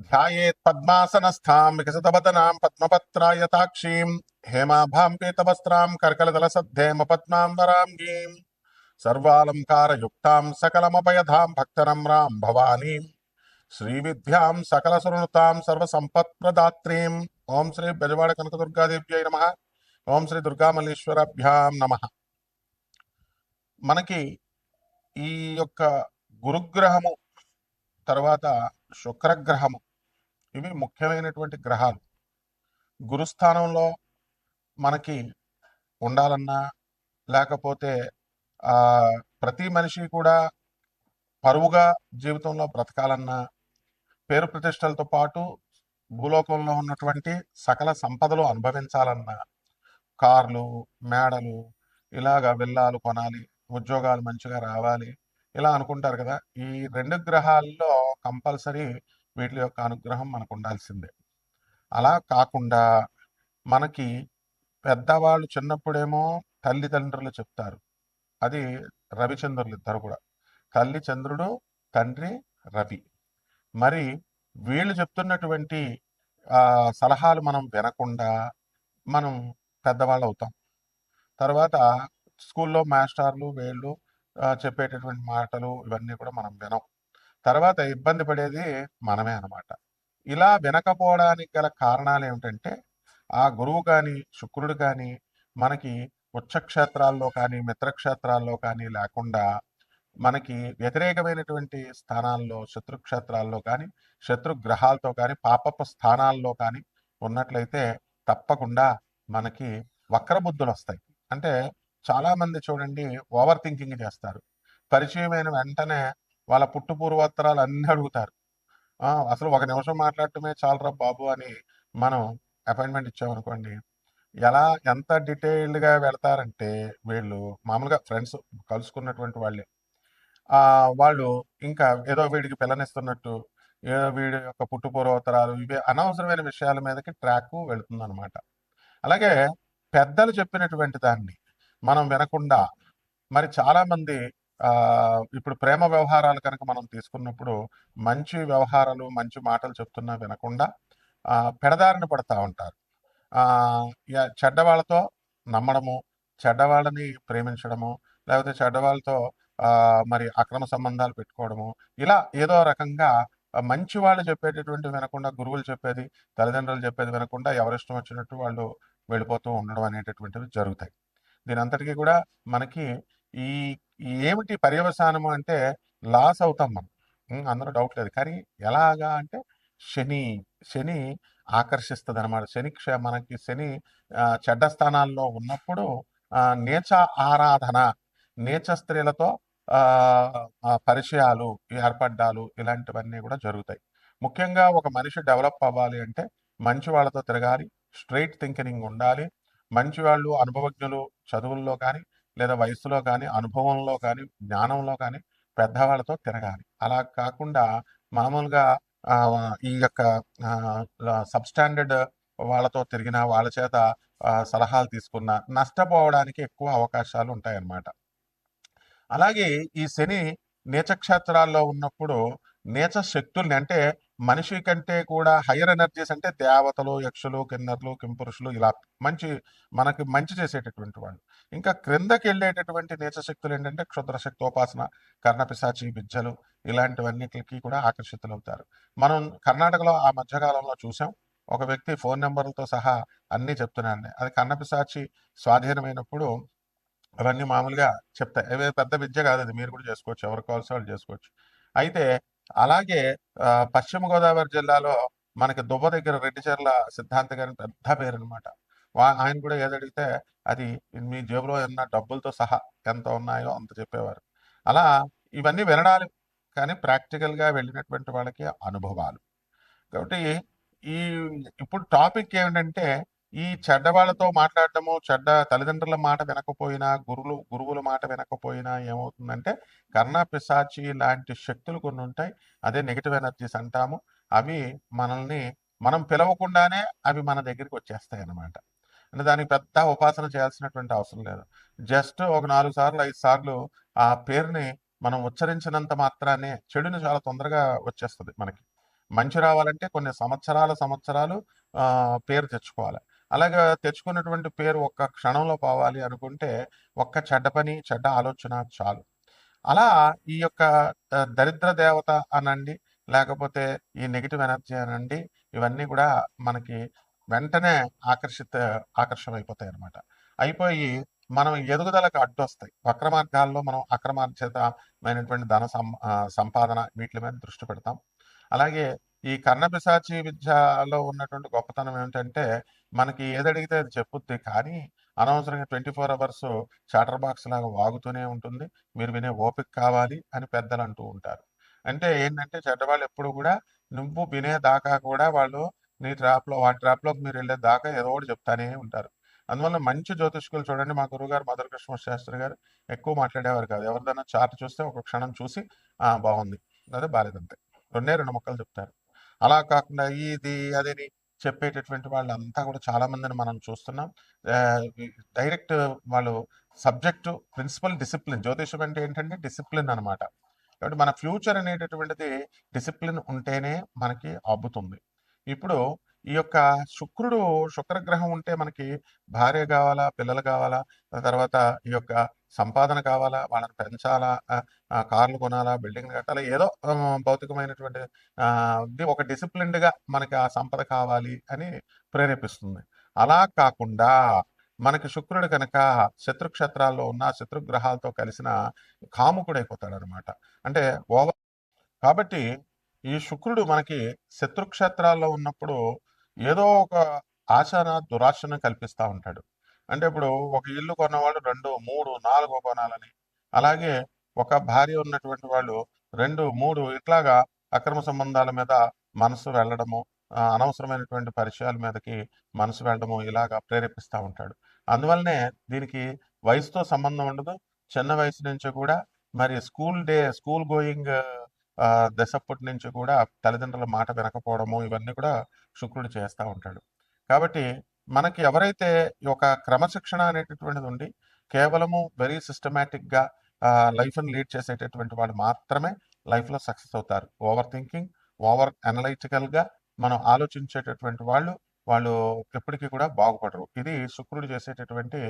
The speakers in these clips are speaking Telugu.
ధ్యాయేత్ పద్మాసనస్థాం వికసితవదనాం పద్మపత్రాయతాక్షీం హేమాభాం పీతవస్త్రాం కర్కలదల సద్ధేమ పద్మాం వరాంగీం సర్వాలంకారయుక్తాం సకలమపయధాం భక్తనమ్రాం భవానీం శ్రీవిద్యాం సకల సునృతాం సర్వసంపత్ప్రదాత్రీం ఓం శ్రీ బెజవాడ కనకదుర్గాదేవ్యై నమ ఓం శ్రీ దుర్గామల్లేశ్వరభ్యాం నమ మనకి ఈ యొక్క గురుగ్రహము తర్వాత శుక్రగ్రహము ఇవి ముఖ్యమైనటువంటి గ్రహాలు. గురుస్థానంలో మనకి ఉండాలన్నా లేకపోతే ప్రతి మనిషి కూడా పరువుగా జీవితంలో బ్రతకాలన్నా పేరు ప్రతిష్టలతో పాటు భూలోకంలో ఉన్నటువంటి సకల సంపదలు అనుభవించాలన్నా కార్లు మేడలు ఇలాగ విల్లాలు కొనాలి ఉద్యోగాలు మంచిగా రావాలి ఇలా అనుకుంటారు కదా. ఈ రెండు గ్రహాల్లో కంపల్సరీ వీటి యొక్క అనుగ్రహం మనకు ఉండాల్సిందే అలా కాకుండా మనకి పెద్దవాళ్ళు చిన్నప్పుడేమో తల్లిదండ్రులు చెప్తారు. అది రవిచంద్రులు ఇద్దరు కూడా. తల్లి చంద్రుడు తండ్రి రవి. మరి వీళ్ళు చెప్తున్నటువంటి సలహాలు మనం వినకుండా మనం పెద్దవాళ్ళు అవుతాం తర్వాత స్కూల్లో మాస్టర్లు వీళ్ళు చెప్పేటటువంటి మాటలు ఇవన్నీ కూడా మనం వినం. తర్వాత ఇబ్బంది పడేది మనమే అన్నమాట. ఇలా వినకపోవడానికి గల కారణాలు ఏమిటంటే ఆ గురువు కానీ శుక్రుడు కానీ మనకి ఉచ్చక్షేత్రాల్లో కానీ మిత్రక్షేత్రాల్లో కానీ లేకుండా మనకి వ్యతిరేకమైనటువంటి స్థానాల్లో శత్రుక్షేత్రాల్లో కానీ శత్రు గ్రహాలతో కానీ పాపపు స్థానాల్లో కానీ ఉన్నట్లయితే తప్పకుండా మనకి వక్రబుద్ధులు వస్తాయి. అంటే చాలామంది చూడండి ఓవర్ థింకింగ్ చేస్తారు. పరిచయమైన వెంటనే వాళ్ళ పుట్టు పూర్వోత్తరాలు అన్ని అడుగుతారు. అసలు ఒక నిమిషం మాట్లాడటమే చాలరా బాబు అని మనం అపాయింట్మెంట్ ఇచ్చామనుకోండి ఎలా ఎంత డీటెయిల్డ్గా వెళ్తారంటే వీళ్ళు మామూలుగా ఫ్రెండ్స్ కలుసుకున్నటువంటి వాళ్ళే. వాళ్ళు ఇంకా ఏదో వీడికి పిల్లనిస్తున్నట్టు ఏదో వీడి యొక్క పుట్టు పూర్వోత్తరాలు ఇవి అనవసరమైన విషయాల మీదకి ట్రాక్ వెళుతుంది అనమాట అలాగే పెద్దలు చెప్పినటువంటి దాన్ని మనం వినకుండా మరి చాలామంది ఇప్పుడు ప్రేమ వ్యవహారాలు కనుక మనం తీసుకున్నప్పుడు మంచి వ్యవహారాలు మంచి మాటలు చెప్తున్నా వినకుండా పెడదారిని పెడదారిన పడతా ఉంటారు. చెడ్డవాళ్ళతో నమ్మడము చెడ్డవాళ్ళని ప్రేమించడము లేకపోతే చెడ్డవాళ్ళతో మరి అక్రమ సంబంధాలు పెట్టుకోవడము ఇలా ఏదో రకంగా మంచి వాళ్ళు చెప్పేటటువంటి వినకుండా గురువులు చెప్పేది తల్లిదండ్రులు చెప్పేది వినకుండా ఎవరిష్టం వచ్చినట్టు వాళ్ళు వెళ్ళిపోతూ ఉండడం అనేటటువంటివి జరుగుతాయి. దీని అంతటికీ కూడా మనకి ఈ ఏమిటి పర్యవసానము అంటే లాస్ అవుతాం మనం. అందరూ అందులో డౌట్ లేదు. కానీ ఎలాగా అంటే శని శని ఆకర్షిస్తుంది అనమాట శని మనకి శని చెడ్డ స్థానాల్లో ఉన్నప్పుడు నేచ ఆరాధన నేచ స్త్రీలతో పరిచయాలు ఏర్పడ్డాలు ఇలాంటివన్నీ కూడా జరుగుతాయి. ముఖ్యంగా ఒక మనిషి డెవలప్ అవ్వాలి అంటే మంచి వాళ్ళతో తిరగాలి స్ట్రైట్ థింకింగ్ ఉండాలి. మంచి వాళ్ళు అనుభవజ్ఞులు చదువుల్లో కానీ లేదా వయసులో కానీ అనుభవంలో కానీ జ్ఞానంలో కానీ పెద్దవాళ్ళతో తిరగాలి. అలా కాకుండా మామూలుగా ఈ యొక్క సబ్ స్టాండర్డ్ వాళ్ళతో తిరిగిన వాళ్ళ చేత సలహాలు తీసుకున్న నష్టపోవడానికి ఎక్కువ అవకాశాలు ఉంటాయన్నమాట. అలాగే ఈ శని నీచక్షేత్రాల్లో ఉన్నప్పుడు నీచ శక్తుల్ని అంటే మనిషి కంటే కూడా హయ్యర్ ఎనర్జీస్ అంటే దేవతలు యక్షులు కిన్నర్లు కింపురుషులు ఇలా మంచి మనకి మంచి చేసేటటువంటి వాళ్ళు. ఇంకా క్రిందకి వెళ్ళేటటువంటి నీచ శక్తులు ఏంటంటే క్షుద్ర శక్తోపాసన కర్ణపిశాచి బిజ్జలు ఇలాంటివన్నిటికి కూడా ఆకర్షితులవుతారు. మనం కర్ణాటకలో ఆ మధ్యకాలంలో చూసాం. ఒక వ్యక్తి ఫోన్ నెంబర్లతో సహా అన్నీ చెప్తున్నాను అది కర్ణపిశాచి స్వాధీనమైనప్పుడు అవన్నీ మామూలుగా చెప్తాయి. అవి పెద్ద విద్య కాదు అది మీరు కూడా చేసుకోవచ్చు. ఎవరు కావాల్సిన వాళ్ళు చేసుకోవచ్చు. అయితే అలాగే పశ్చిమ గోదావరి జిల్లాలో మనకి దుబ్బ దగ్గర రెడ్డిచెర్ల సిద్ధాంత గారి పెద్ద పేరు అనమాట ఆయన కూడా ఏదడిగితే అది మీ జేబులో ఉన్న డబ్బులతో సహా ఎంత ఉన్నాయో అంత చెప్పేవారు. అలా ఇవన్నీ వినడాలు కానీ ప్రాక్టికల్గా వెళ్ళినటువంటి వాళ్ళకి అనుభవాలు. కాబట్టి ఈ ఇప్పుడు టాపిక్ ఏమిటంటే ఈ చెడ్డ వాళ్ళతో మాట్లాడటము చెడ్డ తల్లిదండ్రుల మాట వినకపోయినా గురువులు గురువుల మాట వినకపోయినా ఏమవుతుందంటే కర్ణ పిశాచి లాంటి శక్తులు కొన్ని ఉంటాయి. అదే నెగిటివ్ ఎనర్జీస్ అంటాము. అవి మనల్ని మనం పిలవకుండానే అవి మన దగ్గరికి వచ్చేస్తాయి అన్నమాట అంటే దానికి పెద్ద ఉపాసన చేయాల్సినటువంటి అవసరం లేదు. జస్ట్ ఒక నాలుగు సార్లు ఐదు సార్లు ఆ పేరుని మనం ఉచ్చరించినంత మాత్రానే చెడుని చాలా తొందరగా వచ్చేస్తుంది మనకి. మంచి రావాలంటే కొన్ని సంవత్సరాల సంవత్సరాలు పేరు తెచ్చుకోవాలి. అలాగే తెచ్చుకున్నటువంటి పేరు ఒక్క క్షణంలో పోవాలి అనుకుంటే ఒక్క చెడ్డ పని చెడ్డ ఆలోచన చాలు. అలా ఈ యొక్క దరిద్ర దేవత అనండి లేకపోతే ఈ నెగిటివ్ ఎనర్జీ అనండి ఇవన్నీ కూడా మనకి వెంటనే ఆకర్షిత ఆకర్షమైపోతాయి అనమాట అయిపోయి మనం ఎదుగుదలకు అడ్డొస్తాయి. వక్ర మార్గాల్లో మనం అక్రమార్జితమైనటువంటి ధన సం సంపాదన వీటి మీద దృష్టి పెడతాం. అలాగే ఈ కర్ణపిశాచి విద్యలో ఉన్నటువంటి గొప్పతనం ఏమిటంటే మనకి ఏదడిగితే అది చెప్పుద్ది. కానీ అనవసరంగా twenty four hours chatterbox లాగా వాగుతూనే ఉంటుంది. మీరు వినే ఓపిక కావాలి అని పెద్దలు అంటూ ఉంటారు. అంటే ఏంటంటే చెడ్డవాళ్ళు ఎప్పుడు కూడా నువ్వు వినే దాకా కూడా వాళ్ళు నీ ట్రాప్లో వాటి ట్రాప్లోకి మీరు వెళ్ళే దాకా ఏదో ఒకటి చెప్తానే ఉంటారు. అందువల్ల మంచి జ్యోతిష్కులు చూడండి. మా గురువుగారు మధుర కృష్ణ శాస్త్రి గారు ఎక్కువ మాట్లాడేవారు కాదు. ఎవరిదైనా చార్ట్ చూస్తే ఒక క్షణం చూసి ఆ బాగుంది. అదే బాలేదంతే. రెండే రెండు మొక్కలు చెప్తారు. అలా కాకుండా ఇది అదేని చెప్పేటటువంటి వాళ్ళంతా కూడా చాలా మందిని మనం చూస్తున్నాం. డైరెక్ట్ వాళ్ళు సబ్జెక్టు ప్రిన్సిపల్ డిసిప్లిన్ జ్యోతిషం అంటే ఏంటంటే డిసిప్లిన్ అనమాట కాబట్టి మన ఫ్యూచర్ అనేటటువంటిది డిసిప్లిన్ ఉంటేనే మనకి అబ్బుతుంది. ఇప్పుడు ఈ యొక్క శుక్రుడు శుక్రగ్రహం ఉంటే మనకి భార్య కావాలా పిల్లలు కావాలా తర్వాత ఈ యొక్క సంపాదన కావాలా వాళ్ళని పెంచాలా కార్లు కొనాలా బిల్డింగ్లు కట్టాలా ఏదో భౌతికమైనటువంటి ఇది ఒక డిసిప్లిన్డ్గా మనకి ఆ సంపద కావాలి అని ప్రేరేపిస్తుంది. అలా కాకుండా మనకి శుక్రుడు కనుక శత్రుక్షేత్రాల్లో ఉన్న శత్రుగ్రహాలతో కలిసిన కాముకుడైపోతాడు అనమాట అంటే ఓవర్ కాబట్టి ఈ శుక్రుడు మనకి శత్రుక్షేత్రాల్లో ఉన్నప్పుడు ఏదో ఒక ఆశన దురాశను కల్పిస్తూ ఉంటాడు. అంటే ఇప్పుడు ఒక ఇల్లు కొన్నవాడు రెండు మూడు నాలుగు కొనాలని. అలాగే ఒక భార్య ఉన్నటువంటి వాళ్ళు రెండు మూడు ఇట్లాగా అక్రమ సంబంధాల మీద మనసు వెళ్ళడము అనవసరమైనటువంటి పరిచయాల మీదకి మనసు వెళ్ళడము ఇలాగా ప్రేరేపిస్తూ ఉంటాడు. అందువల్లనే దీనికి వయసుతో సంబంధం ఉండదు. చిన్న వయసు నుంచి కూడా. మరి స్కూల్ డే స్కూల్ గోయింగ్ దశప్పటి నుంచి కూడా తల్లిదండ్రుల మాట వినకపోవడము ఇవన్నీ కూడా శుక్రుడు చేస్తూ ఉంటాడు. కాబట్టి మనకి ఎవరైతే ఈ ఒక క్రమశిక్షణ అనేటటువంటిది ఉండి కేవలము వెరీ సిస్టమేటిక్గా లైఫ్ని లీడ్ చేసేటటువంటి వాళ్ళు మాత్రమే లైఫ్లో సక్సెస్ అవుతారు. ఓవర్ థింకింగ్ ఓవర్ అనలైటికల్గా మనం ఆలోచించేటటువంటి వాళ్ళు వాళ్ళు ఎప్పటికీ కూడా బాగుపడరు. ఇది శుక్రుడు చేసేటటువంటి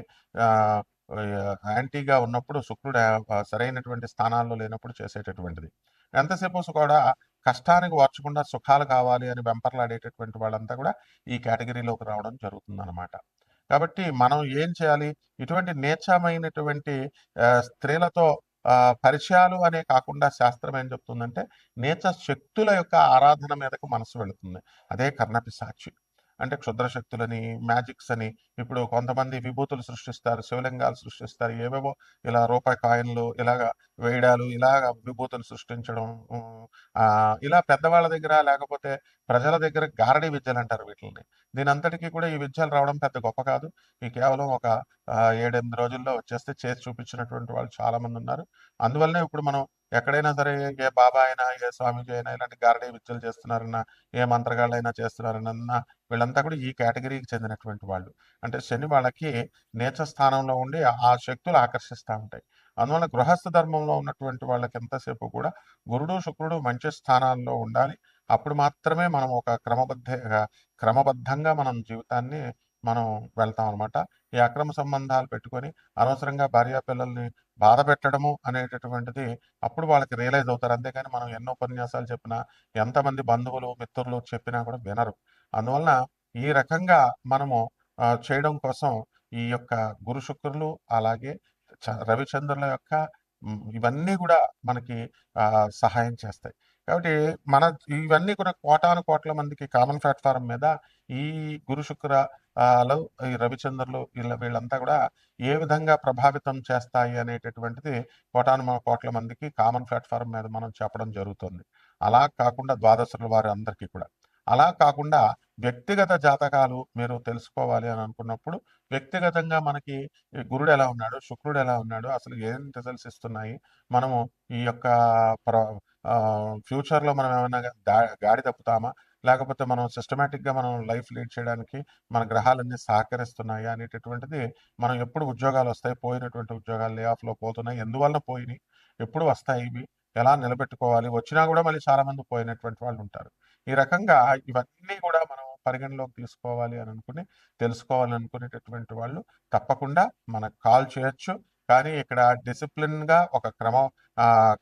యాంటీగా ఉన్నప్పుడు శుక్రుడు సరైనటువంటి స్థానాల్లో లేనప్పుడు చేసేటటువంటిది. ఎంతసేపు కూడా కష్టానికి వార్చకుండా సుఖాలు కావాలి అని వెంపర్లాడేటటువంటి వాళ్ళంతా కూడా ఈ కేటగిరీలోకి రావడం జరుగుతుంది అనమాట కాబట్టి మనం ఏం చేయాలి? ఇటువంటి నేచమైనటువంటి స్త్రీలతో పరిచయాలు అనే కాకుండా శాస్త్రం ఏం చెప్తుందంటే నేచ శక్తుల యొక్క ఆరాధన మీదకు మనసు వెళుతుంది. అదే కర్ణపిశాచి. అంటే క్షుద్ర శక్తులని మ్యాజిక్స్ అని ఇప్పుడు కొంతమంది విభూతులు సృష్టిస్తారు శివలింగాలు సృష్టిస్తారు ఏవేవో ఇలా రూపాయి కాయిన్లు ఇలాగా వేయడాలు ఇలాగ విభూతులు సృష్టించడం ఇలా పెద్దవాళ్ళ దగ్గర లేకపోతే ప్రజల దగ్గర గారడీ విద్యలు అంటారు వీటిని దీని అంతటికీ కూడా ఈ విద్యలు రావడం పెద్ద గొప్ప కాదు. ఈ కేవలం ఒక ఏడెనిమిది రోజుల్లో వచ్చేస్తే చేసి చూపించినటువంటి వాళ్ళు చాలా మంది ఉన్నారు. అందువల్లనే ఇప్పుడు మనం ఎక్కడైనా సరే ఏ బాబా అయినా ఏ స్వామీజీ అయినా ఇలాంటి గారడీ విద్యలు చేస్తున్నారన్నా ఏ మంత్రగాళ్ళైనా చేస్తున్నారన్నా వీళ్ళంతా కూడా ఈ కేటగిరీకి చెందినటువంటి వాళ్ళు. అంటే శని వాళ్ళకి నేచ స్థానంలో ఉండి ఆ శక్తులు ఆకర్షిస్తూ ఉంటాయి. అందువల్ల గృహస్థ ధర్మంలో ఉన్నటువంటి వాళ్ళకి ఎంతసేపు కూడా గురుడు శుక్రుడు మంచి స్థానాల్లో ఉండాలి. అప్పుడు మాత్రమే మనం ఒక క్రమబద్ధ క్రమబద్ధంగా మనం జీవితాన్ని మనం వెళ్తాం అనమాట ఈ అక్రమ సంబంధాలు పెట్టుకొని అనవసరంగా భార్య పిల్లల్ని బాధ పెట్టడము అనేటటువంటిది అప్పుడు వాళ్ళకి రియలైజ్ అవుతారు. అంతేకాని మనం ఎన్నో ఉపన్యాసాలు చెప్పినా ఎంతమంది బంధువులు మిత్రులు చెప్పినా కూడా వినరు. అందువలన ఈ రకంగా మనము చేయడం కోసం ఈ యొక్క గురు శుక్రులు అలాగే చ- రవిచంద్రుల యొక్క ఇవన్నీ కూడా మనకి సహాయం చేస్తాయి. కాబట్టి మన ఇవన్నీ కూడా కోటాను కోట్ల మందికి కామన్ ప్లాట్ఫారం మీద ఈ గురు శుక్ర లో ఈ రవిచంద్రులు వీళ్ళ వీళ్ళంతా కూడా ఏ విధంగా ప్రభావితం చేస్తాయి అనేటటువంటిది కోటాను కోట్ల మందికి కామన్ ప్లాట్ఫారం మీద మనం చెప్పడం జరుగుతుంది. అలా కాకుండా ద్వాదశుల వారి అందరికీ కూడా. అలా కాకుండా వ్యక్తిగత జాతకాలు మీరు తెలుసుకోవాలి అని అనుకున్నప్పుడు వ్యక్తిగతంగా మనకి గురుడు ఎలా ఉన్నాడు శుక్రుడు ఎలా ఉన్నాడు అసలు ఏం రిజల్ట్స్ ఇస్తున్నాయి మనము ఈ యొక్క ప్ర ఫ్యూచర్లో మనం ఏమైనా గాడి తప్పుతామా లేకపోతే మనం సిస్టమేటిక్గా మనం లైఫ్ లీడ్ చేయడానికి మన గ్రహాలన్నీ సహకరిస్తున్నాయి అనేటటువంటిది మనం ఎప్పుడు ఉద్యోగాలు వస్తాయి పోయినటువంటి ఉద్యోగాలు లే ఆఫ్లో పోతున్నాయి ఎందువల్ల పోయినాయి ఎప్పుడు వస్తాయి ఇవి ఎలా నిలబెట్టుకోవాలి వచ్చినా కూడా మళ్ళీ చాలామంది పోయినటువంటి వాళ్ళు ఉంటారు. ఈ రకంగా ఇవన్నీ కూడా మనం పరిగణలోకి తీసుకోవాలి అని అనుకుని తెలుసుకోవాలి అనుకునేటటువంటి వాళ్ళు తప్పకుండా మనకు కాల్ చేయొచ్చు. కానీ ఇక్కడ డిసిప్లిన్గా ఒక క్రమ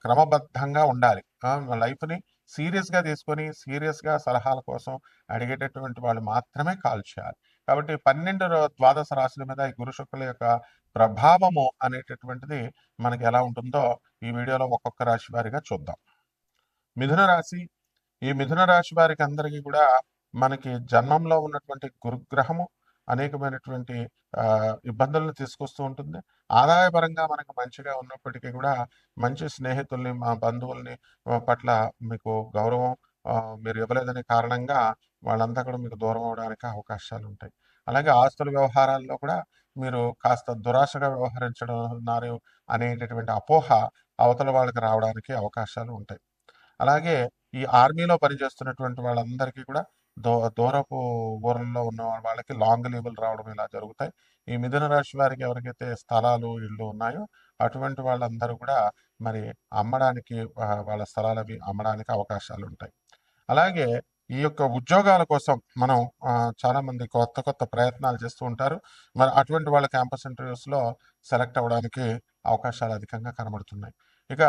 క్రమబద్ధంగా ఉండాలి. లైఫ్ని సీరియస్గా తీసుకొని సీరియస్గా సలహాల కోసం అడిగేటటువంటి వాళ్ళు మాత్రమే కాల్ చేయాలి. కాబట్టి పన్నెండు ద్వాదశ రాశుల మీద ఈ గురు శుక్రుల యొక్క ప్రభావము అనేటటువంటిది మనకి ఎలా ఉంటుందో ఈ వీడియోలో ఒక్కొక్క రాశి వారిగా చూద్దాం. మిథున రాశి ఈ మిథున రాశి వారికి అందరికీ కూడా మనకి జన్మంలో ఉన్నటువంటి గురుగ్రహము అనేకమైనటువంటి ఇబ్బందులను తీసుకొస్తూ ఉంటుంది. ఆదాయపరంగా మనకు మంచిగా ఉన్నప్పటికీ కూడా మంచి స్నేహితుల్ని మా బంధువుల్ని పట్ల మీకు గౌరవం మీరు ఇవ్వలేదనే కారణంగా వాళ్ళంతా కూడా మీకు దూరం అవడానికి అవకాశాలు ఉంటాయి. అలాగే ఆస్తుల వ్యవహారాల్లో కూడా మీరు కాస్త దురాశగా వ్యవహరించడం ఉన్నారు అనేటటువంటి అపోహ అవతల వాళ్ళకి రావడానికి అవకాశాలు ఉంటాయి. అలాగే ఈ ఆర్మీలో పనిచేస్తున్నటువంటి వాళ్ళందరికీ కూడా దో దూరపు ఊర్లలో ఉన్న వాళ్ళకి లాంగ్ లేబుల్ రావడం ఇలా జరుగుతాయి. ఈ మిథున రాశి వారికి ఎవరికైతే స్థలాలు ఇళ్ళు ఉన్నాయో అటువంటి వాళ్ళందరూ కూడా మరి అమ్మడానికి వాళ్ళ స్థలాలు అవి అమ్మడానికి అవకాశాలు ఉంటాయి. అలాగే ఈ యొక్క ఉద్యోగాల కోసం మనం చాలా మంది కొత్త కొత్త ప్రయత్నాలు చేస్తూ ఉంటారు. మరి అటువంటి వాళ్ళ క్యాంపస్ ఇంటర్వ్యూస్లో సెలెక్ట్ అవ్వడానికి అవకాశాలు అధికంగా కనబడుతున్నాయి. ఇక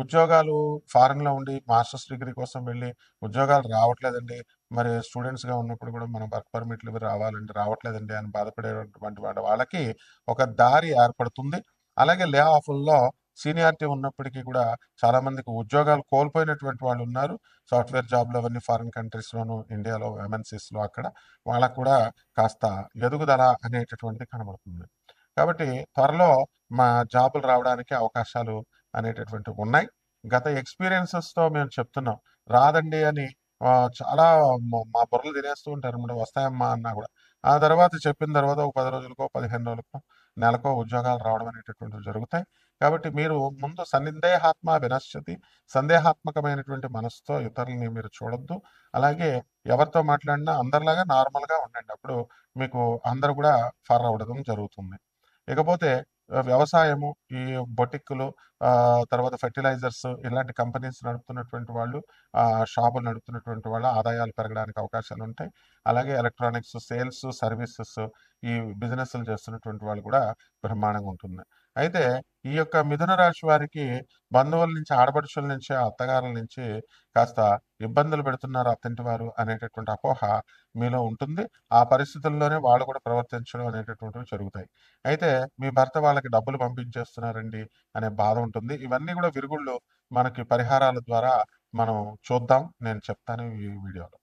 ఉద్యోగాలు ఫారెన్లో ఉండి మాస్టర్స్ డిగ్రీ కోసం వెళ్ళి ఉద్యోగాలు రావట్లేదండి. మరి స్టూడెంట్స్గా ఉన్నప్పుడు కూడా మనం వర్క్ పర్మిట్లు రావాలండి రావట్లేదండి అని బాధపడేటువంటి వాళ్ళ వాళ్ళకి ఒక దారి ఏర్పడుతుంది. అలాగే లే ఆఫ్ల్లో సీనియారిటీ ఉన్నప్పటికీ కూడా చాలా మందికి ఉద్యోగాలు కోల్పోయినటువంటి వాళ్ళు ఉన్నారు. సాఫ్ట్వేర్ జాబ్లు అవన్నీ ఫారిన్ కంట్రీస్లోను ఇండియాలో ఎంఎన్సీస్లో అక్కడ వాళ్ళకు కూడా కాస్త ఎదుగుదల అనేటటువంటిది కనబడుతుంది. కాబట్టి త్వరలో మా జాబులు రావడానికి అవకాశాలు అనేటటువంటివి ఉన్నాయి. గత ఎక్స్పీరియన్సెస్తో మేము చెప్తున్నాం. రాదండి అని చాలా మా బుర్రలు తినేస్తూ ఉంటారు మరి వస్తాయమ్మా అన్నా కూడా. ఆ తర్వాత చెప్పిన తర్వాత ఒక పది రోజులకో పదిహేను రోజులకో నెలకో ఉద్యోగాలు రావడం అనేటటువంటివి జరుగుతాయి. కాబట్టి మీరు ముందు సందేహాత్మ వినశ్యతి సందేహాత్మకమైనటువంటి మనసుతో ఇతరులని మీరు చూడొద్దు. అలాగే ఎవరితో మాట్లాడినా అందరిలాగా నార్మల్గా ఉండండి. అప్పుడు మీకు అందరు కూడా ఫర్ అవ్వడం జరుగుతుంది. ఇకపోతే వ్యవసాయము ఈ బొటిక్కులు తర్వాత ఫెర్టిలైజర్స్ ఇలాంటి కంపెనీస్ నడుపుతున్నటువంటి వాళ్ళు షాపులు నడుపుతున్నటువంటి వాళ్ళ ఆదాయాలు పెరగడానికి అవకాశాలు ఉంటాయి అలాగే ఎలక్ట్రానిక్స్ సేల్స్ సర్వీసెస్ ఈ బిజినెస్లు చేస్తున్నటువంటి వాళ్ళు కూడా బ్రహ్మాండంగా ఉంటుంది. అయితే ఈ యొక్క మిథున రాశి వారికి బంధువుల నుంచి ఆడపడుచుల నుంచి అత్తగారుల నుంచి కాస్త ఇబ్బందులు పెడుతున్నారు అత్తంటి వారు అనేటటువంటి అపోహ మీలో ఉంటుంది. ఆ పరిస్థితుల్లోనే వాళ్ళు కూడా ప్రవర్తించడం అనేటటువంటివి జరుగుతాయి. అయితే మీ భర్త వాళ్ళకి డబ్బులు పంపించేస్తున్నారండి అనే బాధ ఉంటుంది. ఇవన్నీ కూడా విరుగుళ్ళు మనకి పరిహారాల ద్వారా మనం చూద్దాం. నేను చెప్తాను ఈ వీడియోలో.